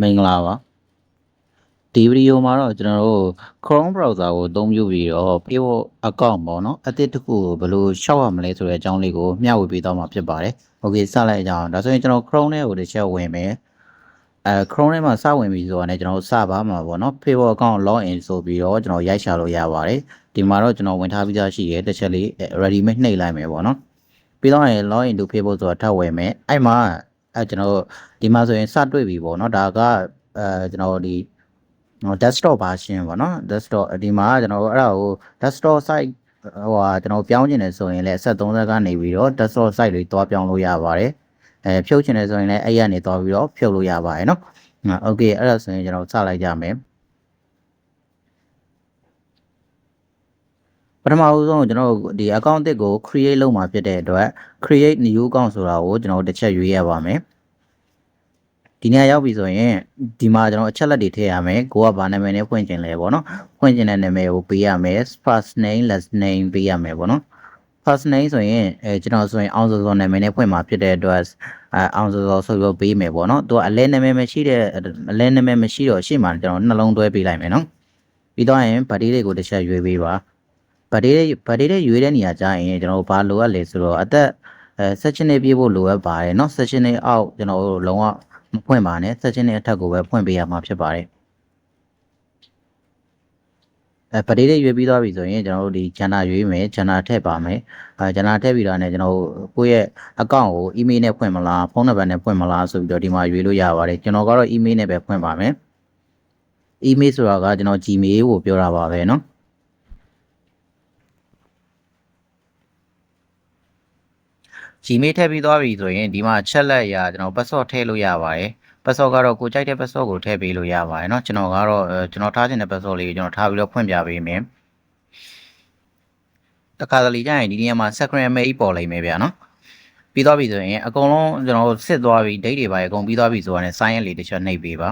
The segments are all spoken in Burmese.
မင်္ဂလာပါဒီဗီဒီယိုမှာတော့ကျွန်တော်တို့ Chrome browser ကိုအသုံးပြုပြီးတော့ Facebook account ပေါ့နော်အသစ်တစ်ခုကိုဘယ်လိုရှောက်ရမလဲဆိုတဲ့အကြောင်းလေးကိုမျှဝေပေးသွားမှာဖြစ်ပါတယ်။ Okay စလိုက်ကြအောင်ဒါဆိုရင်ကျွန်တော် Chrome ထဲကိုတစ်ချက်ဝင်မယ်အဲ Chrome ထဲမှာစဝင်ပြီဆိုတာနဲ့ကျွန်တော်တို့စပါမှာပေါ့နော် Facebook account login ဆိုပြီးတော့ကျွန်တော်ရိုက်ရှာလို့ရပါတယ်ဒီမှာတော့ကျွန်တော်ဝင်ထားပြီးသားရှိတယ်တစ်ချက်လေး ready made နှိပ်လိုက်မယ်ပေါ့နော်ပြီးတော့ရင် login to Facebook ဆိုတာထပ်ဝင်မယ်အဲ့မှာ အဲကျွန်တော်ဒီမှာဆိုရင်စတွေ့ပြီပေါ့နော်ဒါကအဲကျွန်တော်ဒီ desktop version ပေါ့နော် desktop ဒီမှာကျွန်တော်အဲ့ဒါကို desktop site ဟိုဟာကျွန်တော်ပြောင်းကျင်တယ်ဆိုရင်လည်းအဆက်30ကနေပြီးတော့ desktop site တွေတွားပြောင်းလို့ရပါတယ်အဲဖြုတ်ချင်တယ်ဆိုရင်လည်းအဲ့ရနေတွားပြီးတော့ဖြုတ်လို့ရပါတယ်နော်โอเคအဲ့ဒါဆိုရင်ကျွန်တော်စလိုက်ကြမယ် ပထမဦးဆုံးကျွန်တော်ဒီ account အသစ်ကို create လုပ်မှာဖြစ်တဲ့အတွက် create new account ဆိုတာကိုကျွန်တော်တစ်ချက်ရွေးရပါမယ်ဒီနေရာရောက်ပြီဆိုရင်ဒီမှာကျွန်တော်အချက်လက်တွေထည့်ရမယ်ကိုကဘာနာမည်နဲ့ဖွင့်ကျင်လဲပေါ့နော်ဖွင့်ကျင်တဲ့နာမည်ကိုပေးရမယ် first name last name ပေးရမယ်ပေါ့နော် first name ဆိုရင်အဲကျွန်တော်ဆိုရင်အောင်စောစောနာမည်နဲ့ဖွင့်มาဖြစ်တဲ့အတွက်အဲအောင်စောစောဆိုပြီးပေးမယ်ပေါ့နော်သူကအလဲနာမည်မရှိတဲ့အလဲနာမည်မရှိတော့ရှေ့မှာကျွန်တော်နှလုံးသွဲပေးလိုက်မယ်နော်ပြီးတော့ရင်ဗတ်တေးတွေကိုတစ်ချက်ရွေးပေးပါ ဗတ်တေးဗတ်တေးတွေရွေးတဲ့နေရာကျရင်ကျွန်တော်ဘာလိုအပ်လဲဆိုတော့အသက်အဲ section တွေပြေးဖို့လိုအပ်ပါတယ်เนาะ section တွေအောက်ကျွန်တော်တို့လုံးဝမဖွင့်ပါနဲ့ section တွေအထက်ကိုပဲဖွင့်ပေးရမှာဖြစ်ပါတယ်အဲပဒေးလေးရွေးပြီးသွားပြီဆိုရင်ကျွန်တော်တို့ဒီဂျန်နာရွေးမယ်ဂျန်နာထည့်ပါမယ်အဲဂျန်နာထည့်ပြီးတော့ねကျွန်တော်တို့ကိုယ့်ရဲ့အကောင့်ကို email နဲ့ဖွင့်မလားဖုန်းနံပါတ်နဲ့ဖွင့်မလားဆိုပြီးတော့ဒီမှာရွေးလို့ရပါတယ်ကျွန်တော်ကတော့ email နဲ့ပဲဖွင့်ပါမယ် email ဆိုတာကကျွန်တော် gmail ကိုပြောတာပါပဲเนาะ Gmail ထည့်ပြီးသွားပြီဆိုရင်ဒီမှာချက်လက်ရကျွန်တော် password ထည့်လို့ရပါတယ် password ကတော့ကိုကြိုက်တဲ့ password ကိုထည့်ပေးလို့ရပါတယ်เนาะကျွန်တော်ကတော့ကျွန်တော်ထားခြင်းတဲ့ password လေးကိုကျွန်တော်ထားပြီးတော့ဖွင့်ပြပေးမယ်တခါတလေကျရင်ဒီနေရာမှာ secret mail ပေါ်လိမ့်မယ်ဗျာเนาะပြီးသွားပြီဆိုရင်အကုန်လုံးကျွန်တော်စစ်သွားပြီ date တွေပါအကုန်ပြီးသွားပြီဆိုတာနဲ့ sign လေးတစ်ချက်နှိပ်ပေးပါ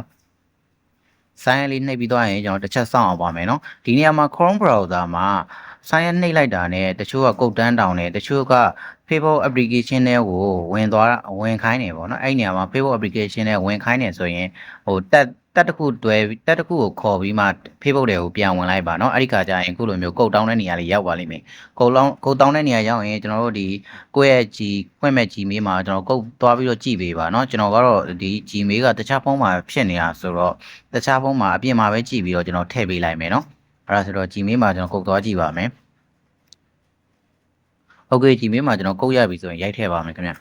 ဆိုင်းလေးနှိပ်ပြီးသွားရင်ကျွန်တော်တစ်ချက်စောင့်အောင်ပါမယ်နော်ဒီနေရာမှာ Chrome browser မှာဆိုင်းရနှိပ်လိုက်တာနဲ့တချို့ကကုတ်တန်းတောင်တယ်တချို့က Facebook application တွေကိုဝင်သွားဝင်ခိုင်းနေပေါ့နော်အဲ့ဒီနေရာမှာ Facebook application တွေဝင်ခိုင်းနေဆိုရင်ဟိုတက် တက်တစ်ခုတွဲတက်တစ်ခုကိုခေါ်ပြီးမှ Facebook တွေကိုပြန်ဝင်လိုက်ပါเนาะအဲ့ဒီခါကျရင်အခုလိုမျိုးကုတ်တောင်းတဲ့နေရာလေးရောက်ပါလိမ့်မယ်ကုတ်လောင်းကုတ်တောင်းတဲ့နေရာရောက်ရင်ကျွန်တော်တို့ဒီကိုယ့်ရဲ့ G ဖွင့်မဲ့ Gmail မှာကျွန်တော်ကုတ်သွားပြီးတော့ကြည့်ပေးပါเนาะကျွန်တော်ကတော့ဒီ Gmail ကတခြားဖုန်းမှာဖြစ်နေတာဆိုတော့တခြားဖုန်းမှာအပြင်မှာပဲကြည့်ပြီးတော့ကျွန်တော်ထည့်ပေးလိုက်မယ်เนาะအဲ့ဒါဆိုတော့ Gmail မှာကျွန်တော်ကုတ်သွားကြည့်ပါမယ်ဟုတ်ကဲ့ Gmail မှာကျွန်တော်ကုတ်ရပြီဆိုရင်ရိုက်ထည့်ပါမယ်ခင်ဗျ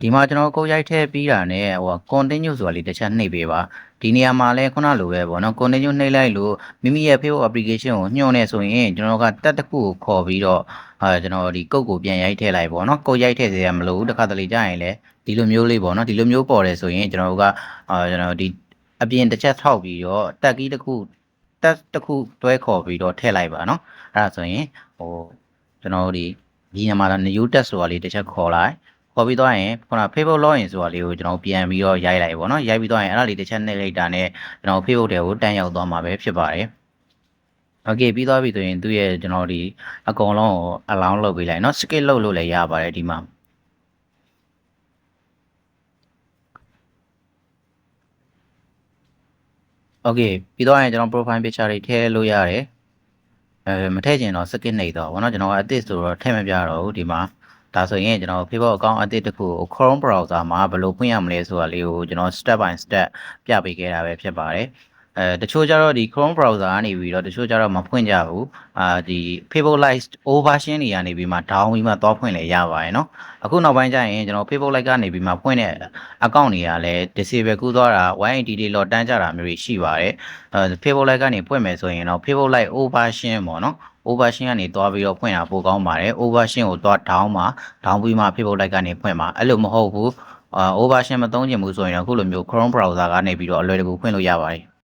ဒီမှာကျွန်တော်ကိုရိုက်ထည့်ပြီးတာနဲ့ဟို continue ဆိုတာလေးတစ်ချက်နှိပ်ပေးပါဒီနေရာမှာလဲခုနလိုပဲပေါ့နော် continue နှိပ်လိုက်လို့မိမိရဲ့ Facebook application ကိုညှို့နေဆိုရင်ကျွန်တော်ကတက်တစ်ခုကိုခေါ်ပြီးတော့အာကျွန်တော်ဒီကုတ်ကိုပြန်ရိုက်ထည့်လိုက်ပေါ့နော်ကုတ်ရိုက်ထည့်စရာမလိုဘူးတစ်ခါတလေကြာရင်လဲဒီလိုမျိုးလေးပေါ့နော်ဒီလိုမျိုးပေါ်တယ်ဆိုရင်ကျွန်တော်ကအာကျွန်တော်ဒီအပြင်တစ်ချက်ထောက်ပြီးတော့တက်ကြီးတစ်ခုတက်တစ်ခုတွဲခေါ်ပြီးတော့ထည့်လိုက်ပါနော်အဲ့ဒါဆိုရင်ဟိုကျွန်တော်ဒီဒီနေရာမှာ new test ဆိုတာလေးတစ်ချက်ခေါ်လိုက် ခေါ်ပြီးသွားရင်ခုန Facebook login ဆိုတာလေးကိုကျွန်တော်ပြန်ပြီးတော့ရိုက်လိုက်ပေါ့เนาะရိုက်ပြီးသွားရင်အဲ့ဒါလေးတစ်ချက်နှိပ်လိုက်တာနဲ့ကျွန်တော် Facebook တွေကိုတန်းရောက်သွားမှာပဲဖြစ်ပါတယ်โอเคပြီးသွားပြီဆိုရင်သူ့ရဲ့ကျွန်တော်ဒီအကုန်လုံးကို allow လုပ်ပေးလိုက်เนาะ skip လုပ်လို့လည်းရပါတယ်ဒီမှာโอเคပြီးတော့ရင်ကျွန်တော် profile picture တွေထည့်လို့ရတယ်အဲမထည့်ချင်တော့ skip နှိပ်တော့ဘောနော်ကျွန်တော်အသစ်ဆိုတော့ထည့်မပြတော့ဘူးဒီမှာ ဒါဆိုရင်ကျွန်တော် Facebook account အသစ်တစ်ခုကို Chrome browser မှာဘယ်လိုဖွင့်ရမလဲဆိုတာလေးကိုကျွန်တော် step by step ပြပေးခဲ့တာပဲဖြစ်ပါတယ်အဲတချို့ကျတော့ဒီ Chrome browser ကနေပြီးတော့တချို့ကျတော့မဖွင့်ကြဘူးအာဒီ Facebook Lite over version တွေကနေပြီးမှ down ပြီးမှသွားဖွင့်လေရပါတယ်เนาะအခုနောက်ပိုင်းကျရင်ကျွန်တော် Facebook Lite ကနေပြီးမှဖွင့်တဲ့ account တွေကလည်း disable ကူးသွားတာ 180 day လောက်တန်းကြတာမျိုးတွေရှိပါတယ်အဲ Facebook Lite ကနေဖွင့်မယ်ဆိုရင်တော့ Facebook Lite over version ပေါ့เนาะ overshin ကနေတွားပြီးတော့ဖွင့်တာပိုကောင်းပါတယ် overshin ကိုတွား down မှာ down ပြီးမှ Facebook Lite ကနေဖွင့်ပါအဲ့လိုမဟုတ်ဘူးအာ overshin မသုံးချင်ဘူးဆိုရင်တော့အခုလိုမျိုး Chrome browser ကနေပြီးတော့အလွယ်တကူဖွင့်လို့ရပါတယ်